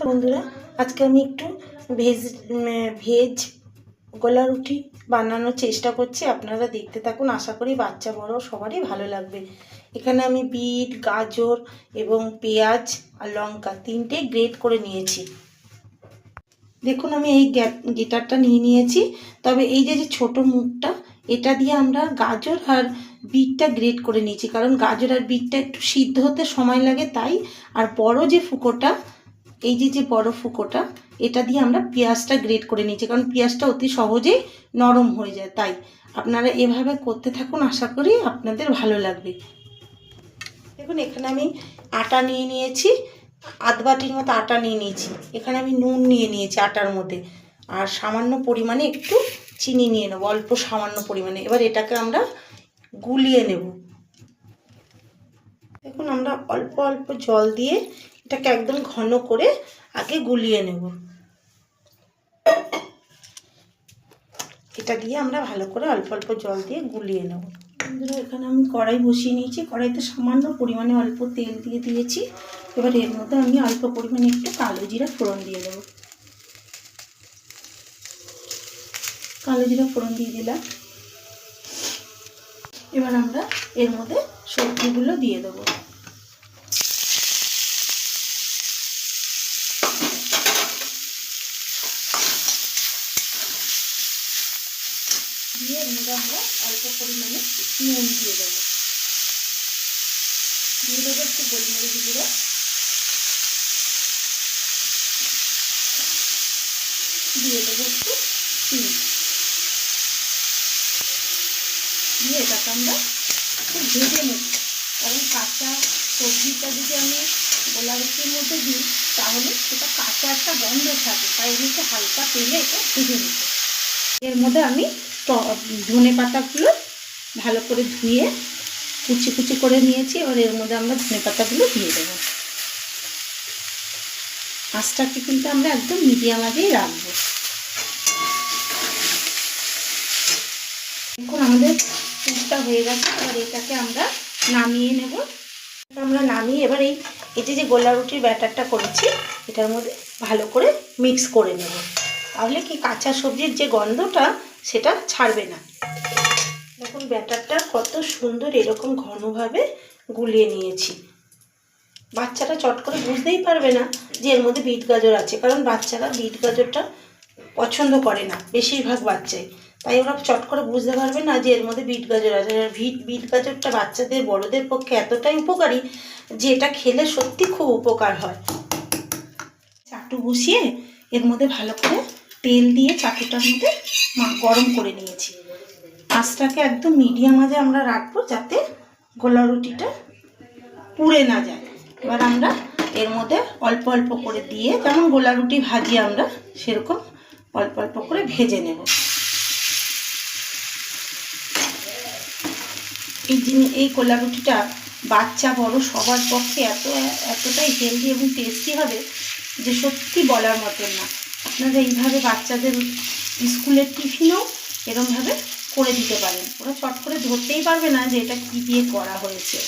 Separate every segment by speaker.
Speaker 1: বন্ধুরা। আজকে আমি একটু ভেজ ভেজ গোলা রুটি বানানোর চেষ্টা করছি। আপনারা দেখতে থাকুন। আশা করি বাচ্চা বড় সবারই ভালো লাগবে। এখানে আমি বিট, গাজর এবং পেঁয়াজ আর লঙ্কা তিনটে গ্রেট করে নিয়েছি। দেখুন, আমি এই গিটারটা নিয়ে নিয়েছি। তবে এই যে যে ছোট মুখটা, এটা দিয়ে আমরা গাজর আর বিটটা গ্রেট করে নিয়েছি। কারণ গাজর আর বিটটা একটু সিদ্ধ হতে সময় লাগে তাই। আর বড় যে ফুকোটা এই যে যে বড় ফুকোটা, এটা দিয়ে আমরা পেঁয়াজটা গ্রেট করে নিয়েছি, কারণ পেঁয়াজটা অতি সহজেই নরম হয়ে যায়, তাই। আপনারা এভাবে করতে থাকুন, আশা করি আপনাদের ভালো লাগবে। দেখুন, এখানে আমি আটা নিয়ে নিয়েছি, আধ বাটির মতো আটা নিয়ে নিয়েছি। এখানে আমি নুন নিয়ে নিয়েছি আটার মধ্যে। আর সামান্য পরিমাণে একটু চিনি নিয়ে নেব, অল্প সামান্য পরিমাণে। এবার এটাকে আমরা গুলিয়ে নেব। দেখুন, আমরা অল্প অল্প জল দিয়ে এটাকে একদম ঘন করে আগে গুলিয়ে নেব। এটা দিয়ে আমরা ভালো করে অল্প অল্প জল দিয়ে গুলিয়ে নেব। বন্ধুরা, এখানে আমি কড়াই বসিয়ে নিয়েছি। কড়াইতে সামান্য পরিমাণে অল্প তেল দিয়ে দিয়েছি। এবার এর মধ্যে আমি অল্প পরিমাণে একটু কালো জিরা ফোড়ন দিয়ে দেবো। কালো জিরা ফোড়ন দিয়ে দিলাম। এবার আমরা এর মধ্যে সবজিগুলো দিয়ে দেবো। দিয়ে এর আমরা অল্প পরিমাণে নুন দিয়ে দেবো। দিয়ে দেবো একটু গোলমরিচ গুঁড়ো। দিয়ে দেবো একটু চিনি। দিয়ে এটাকে আমরা একটু ভেজে নেব। কারণ কাঁচা সবজিটা যদি আমি গোলা রুটির মধ্যে দিই, তাহলে সেটা কাঁচা একটা গন্ধ থাকে। তাই আমি একটু হালকা তেলে এটা ভেজে নেব। এর মধ্যে আমি ধনে পাতাগুলো ভালো করে ধুয়ে কুচি কুচি করে নিয়েছি, এবার এর মধ্যে আমরা ধনে পাতাগুলো দিয়ে দেবো। আঁচটাকে কিন্তু আমরা একদম মিডিয়াম আগেই রাখব। এখন আমাদের পুরটা হয়ে গেছে, এবার এটাকে আমরা নামিয়ে নেব। আমরা নামিয়ে এবার এই এই যে গোলা রুটির ব্যাটারটা করেছি, এটার মধ্যে ভালো করে মিক্স করে নেব। তাহলে কি কাঁচা সবজির যে গন্ধটা সেটা ছাড়বে না। দেখুন, ব্যাটারটা কত সুন্দর এরকম ঘনভাবে গুলিয়ে নিয়েছি। বাচ্চারা চট করে বুঝতেই পারবে না যে এর মধ্যে বিট গাজর আছে, কারণ বাচ্চারা বিট গাজরটা পছন্দ করে না, বেশিরভাগ বাচ্চাই। তাই ওরা চট করে বুঝতে পারবে না যে এর মধ্যে বিট গাজর আছে। বিট বিট গাজরটা বাচ্চাদের, বড়দের পক্ষে এতটাই উপকারী যে এটা খেলে সত্যি খুব উপকার হয়। চাটু বসিয়ে এর মধ্যে ভালো করে তেল দিয়ে চাটুটার মধ্যে গরম করে নিয়েছি। আঁচটাকে একদম মিডিয়াম আজে আমরা রাখব যাতে গোলা রুটিটা পুড়ে না যায়। এবার আমরা এর মধ্যে অল্প অল্প করে দিয়ে যেমন গোলা রুটি ভাজি আমরা সেরকম অল্প অল্প করে ভেজে নেব। এই জিনিস এই গোলা রুটিটা বাচ্চা বড় সবার পক্ষে এত এতটাই হেলদি এবং টেস্টি হবে যে সত্যি বলার মতন না। আপনারা এইভাবে বাচ্চাদের স্কুলের টিফিনও এরমভাবে করে দিতে পারেন। ওরা চট করে ধরতেই পারবে না যে এটা কী দিয়ে করা হয়েছে।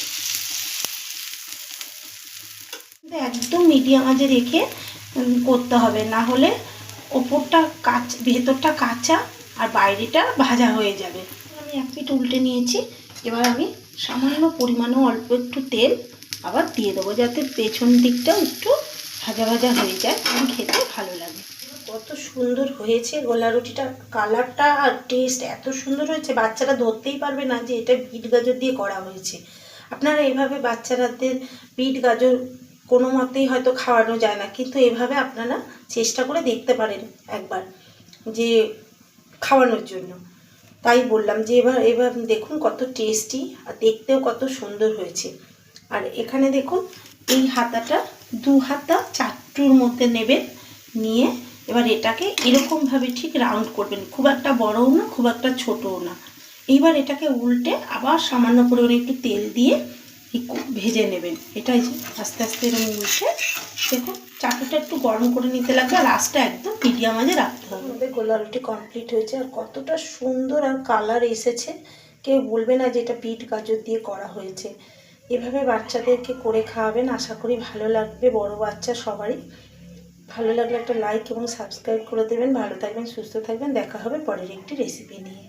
Speaker 1: একদম মিডিয়াম আজে রেখে করতে হবে। না হলে ওপরটা কাঁচ, ভেতরটা কাঁচা আর বাইরেটা ভাজা হয়ে যাবে। আমি এক পিঠ উল্টে নিয়েছি। এবার আমি সামান্য পরিমাণে অল্প একটু তেল আবার দিয়ে দেবো যাতে পেছন দিকটাও একটু ভাজা ভাজা হয়ে যায়। এবং খেতে ভালো লাগে। কত সুন্দর হয়েছে গোলা রুটিটা কালারটা আর টেস্ট এত সুন্দর হয়েছে। বাচ্চারা ধরতেই পারবে না যে এটা বিট গাজর দিয়ে করা হয়েছে। আপনারা এভাবে বাচ্চারাদের বিট গাজর কোনো মতেই হয়তো খাওয়ানো যায় না, কিন্তু এভাবে আপনারা চেষ্টা করে দেখতে পারেন একবার যে খাওয়ানোর জন্য। তাই বললাম যে এবার এবার দেখুন কত টেস্টি আর দেখতেও কত সুন্দর হয়েছে। আর এখানে দেখুন এই হাতাটা দু হাতা চারটুর মধ্যে নেবেন, নিয়ে এবার এটাকে এরকমভাবে ঠিক রাউন্ড করবেন। খুব একটা বড়ও না, খুব একটা ছোটও না। এইবার এটাকে উল্টে আবার সামান্য পরিমাণে একটু তেল দিয়ে একটু ভেজে নেবেন। এটাই আস্তে আস্তে এরকম উল্টে দেখুন, চাটুটা একটু গরম করে নিতে লাগবে আর আঁচটা একদম মিডিয়াম আজে রাখতে হবে। আমাদের গোলা রুটি কমপ্লিট হয়েছে আর কতটা সুন্দর আর কালার এসেছে। কেউ বলবে না যে এটা বিট গাজর দিয়ে করা হয়েছে। এভাবে বাচ্চাদেরকে করে খাওয়াবেন, আশা করি ভালো লাগবে, বড় বাচ্চা সবারই। ভালো লাগলে একটা লাইক এবং সাবস্ক্রাইব করে দেবেন, ভালো থাকবেন, সুস্থ থাকবেন, দেখা হবে পরের একটি রেসিপি নিয়ে।